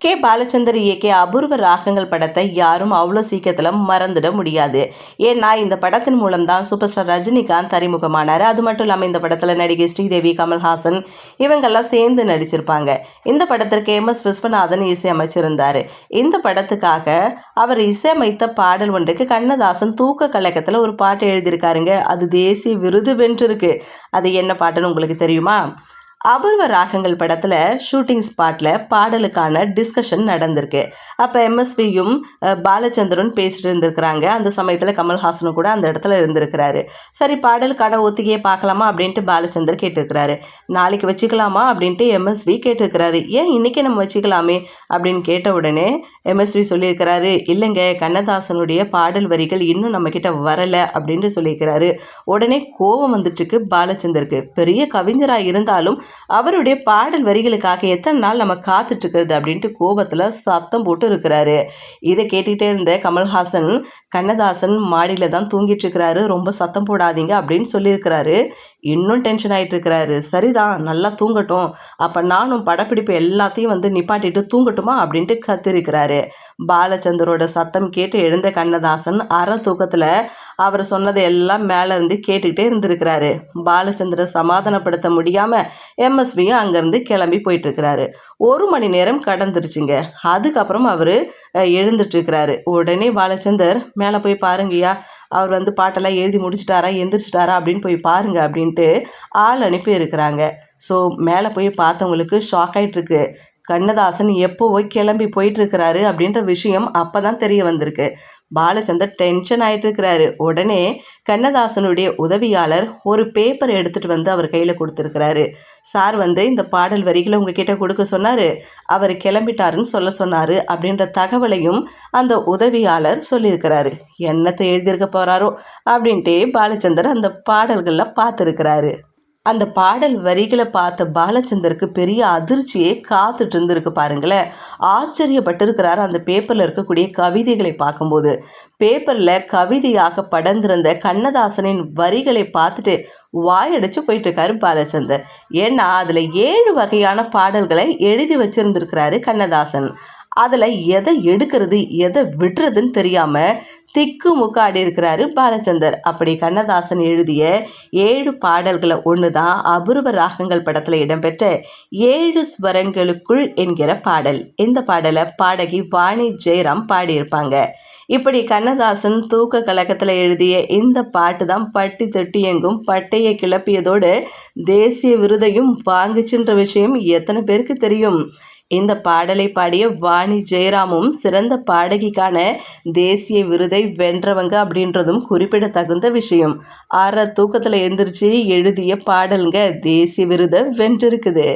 K. Balachander இயக்கிய அபூர்வ ராகங்கள் படத்தை யாரும் அவ்வளோ சீக்கிரத்தில் மறந்துட முடியாது. ஏன்னா இந்த படத்தின் மூலம் தான் சூப்பர் ஸ்டார் ரஜினிகாந்த் அறிமுகமானார். அது மட்டும் இல்லாமல் இந்த படத்தில் நடிகை ஸ்ரீதேவி கமல்ஹாசன் இவங்கெல்லாம் சேர்ந்து நடிச்சிருப்பாங்க. இந்த படத்திற்கு எம். எஸ். விஸ்வநாதன் இசையமைச்சிருந்தார். இந்த படத்துக்காக அவர் இசையமைத்த பாடல் ஒன்றுக்கு கண்ணதாசன் தூக்க கழகத்தில் ஒரு பாட்டு எழுதியிருக்காருங்க. அது தேசிய விருது வென்றிருக்கு. அது என்ன பாட்டுன்னு உங்களுக்கு தெரியுமா? அபூர்வ ராகங்கள் படத்தில் ஷூட்டிங் ஸ்பாட்டில் பாடலுக்கான டிஸ்கஷன் நடந்திருக்கு. அப்போ எம்எஸ்பியும் பாலச்சந்திரன் பேசிட்டு இருந்திருக்கிறாங்க. அந்த சமயத்தில் கமல்ஹாசனும் கூட அந்த இடத்துல இருந்திருக்கிறாரு. சரி பாடலுக்கான ஒத்திகையை பார்க்கலாமா அப்படின்ட்டு பாலச்சந்தர் கேட்டிருக்கிறாரு. நாளைக்கு வச்சுக்கலாமா அப்படின்ட்டு எம்எஸ்வி கேட்டிருக்கிறாரு. ஏன் இன்றைக்கி நம்ம வச்சுக்கலாமே அப்படின்னு கேட்ட உடனே எம்எஸ்வி சொல்லியிருக்கிறாரு இல்லைங்க கண்ணதாசனுடைய பாடல் வரிகள் இன்னும் நம்மக்கிட்ட வரலை அப்படின்ட்டு சொல்லியிருக்கிறாரு. உடனே கோபம் வந்துட்டுருக்கு பாலச்சந்தருக்கு பெரிய கவிஞராக இருந்தாலும் அவருடைய பாடல் வரிகளுக்காக எத்தனை நாள் நம்ம காத்துட்டு இருக்கிறது அப்படின்ட்டு கோபத்தில் சத்தம் போட்டு இருக்கிறாரு இதை கேட்டுக்கிட்டே இருந்த கமல்ஹாசன் கண்ணதாசன் மாடியில் தான் தூங்கிட்டு இருக்கிறாரு ரொம்ப சத்தம் போடாதீங்க அப்படின்னு சொல்லியிருக்கிறாரு. இன்னும் டென்ஷன் ஆகிட்டு இருக்கிறாரு சரிதான் நல்லா தூங்கட்டும். அப்போ நானும் படப்பிடிப்பு எல்லாத்தையும் வந்து நிப்பாட்டிட்டு தூங்கட்டுமா அப்படின்ட்டு கத்திருக்கிறாரு. பாலச்சந்தரோட சத்தம் கேட்டு எழுந்த கண்ணதாசன் அற தூக்கத்தில் அவர் சொன்னதை எல்லாம் மேலே இருந்து கேட்டுக்கிட்டே இருந்திருக்கிறாரு. பாலச்சந்திர சமாதானப்படுத்த முடியாமல் எம்எஸ்பியும் அங்கேருந்து கிளம்பி போயிட்டுருக்கிறாரு. ஒரு மணி நேரம் கடந்துருச்சுங்க. அதுக்கப்புறம் அவர் எழுந்துட்டுருக்கிறாரு. உடனே பாலச்சந்தர் மேலே போய் பாருங்கய்யா. அவர் வந்து பாட்டெல்லாம் எழுதி முடிச்சிட்டாரா எந்திரிச்சிட்டாரா அப்படின்னு போய் பாருங்க அப்படின்ட்டு ஆள் அனுப்பி இருக்கிறாங்க ஸோ மேலே போய் பார்த்தவங்களுக்கு ஷாக் ஆகிட்டுருக்கு கண்ணதாசன் எப்போவோ கிளம்பி போயிட்டுருக்கிறாரு அப்படின்ற விஷயம் அப்போ தான் தெரிய வந்திருக்கு. பாலச்சந்தர் டென்ஷன் ஆகிட்டு இருக்கிறாரு உடனே கண்ணதாசனுடைய உதவியாளர் ஒரு பேப்பர் எடுத்துகிட்டு வந்து அவர் கையில் கொடுத்துருக்கிறாரு. சார் வந்து இந்த பாடல் வரிகளை உங்ககிட்ட கொடுக்க சொன்னார். அவர் கிளம்பிட்டாருன்னு சொல்ல சொன்னார் அப்படின்ற தகவலையும் அந்த உதவியாளர் சொல்லியிருக்கிறாரு. என்னத்தை எழுதியிருக்க போகிறாரோ அப்படின்ட்டே பாலச்சந்தர் அந்த பாடல்களில் பார்த்துருக்கிறாரு. அந்த பாடல் வரிகளை பார்த்த பாலச்சந்தருக்கு பெரிய அதிர்ச்சியே காத்துட்டு இருந்திருக்கு பாருங்களேன். ஆச்சரியப்பட்டிருக்கிறார் அந்த பேப்பரில் இருக்கக்கூடிய கவிதைகளை பார்க்கும்போது. பேப்பரில் கவிதையாக படர்ந்திருந்த கண்ணதாசனின் வரிகளை பார்த்துட்டு வாயடிச்சு போயிட்டு இருக்காரு பாலச்சந்தர். ஏன்னா அதில் ஏழு வகையான பாடல்களை எழுதி வச்சிருந்திருக்கிறாரு கண்ணதாசன். அதில் எதை எடுக்கிறது எதை விடுறதுன்னு தெரியாமல் திக்கு முக்காடி இருக்கிறாரு பாலச்சந்தர். அப்படி கண்ணதாசன் எழுதிய ஏழு பாடல்களை ஒன்று தான் அபூர்வ ராகங்கள் படத்தில் இடம்பெற்ற ஏழு ஸ்வரங்களுக்குள் என்கிற பாடல். இந்த பாடலை பாடகி வாணி ஜெயராம் பாடியிருப்பாங்க. இப்படி கண்ணதாசன் தூக்க கழகத்தில் எழுதிய இந்த பாட்டு தான் பட்டி தொட்டி எங்கும் பட்டையை கிளப்பியதோடு தேசிய விருதையும் வாங்குச்சுன்ற விஷயம் எத்தனை பேருக்கு தெரியும்? இந்த பாடலை பாடிய வாணி ஜெயராமும் சிறந்த பாடகிக்கான தேசிய விருதை வென்றவங்க அப்படின்றதும் குறிப்பிடத்தகுந்த விஷயம். ஆற தூக்கத்தில் எழுந்திரிச்சு எழுதிய பாடலுங்க தேசிய விருதை வென்றிருக்குது.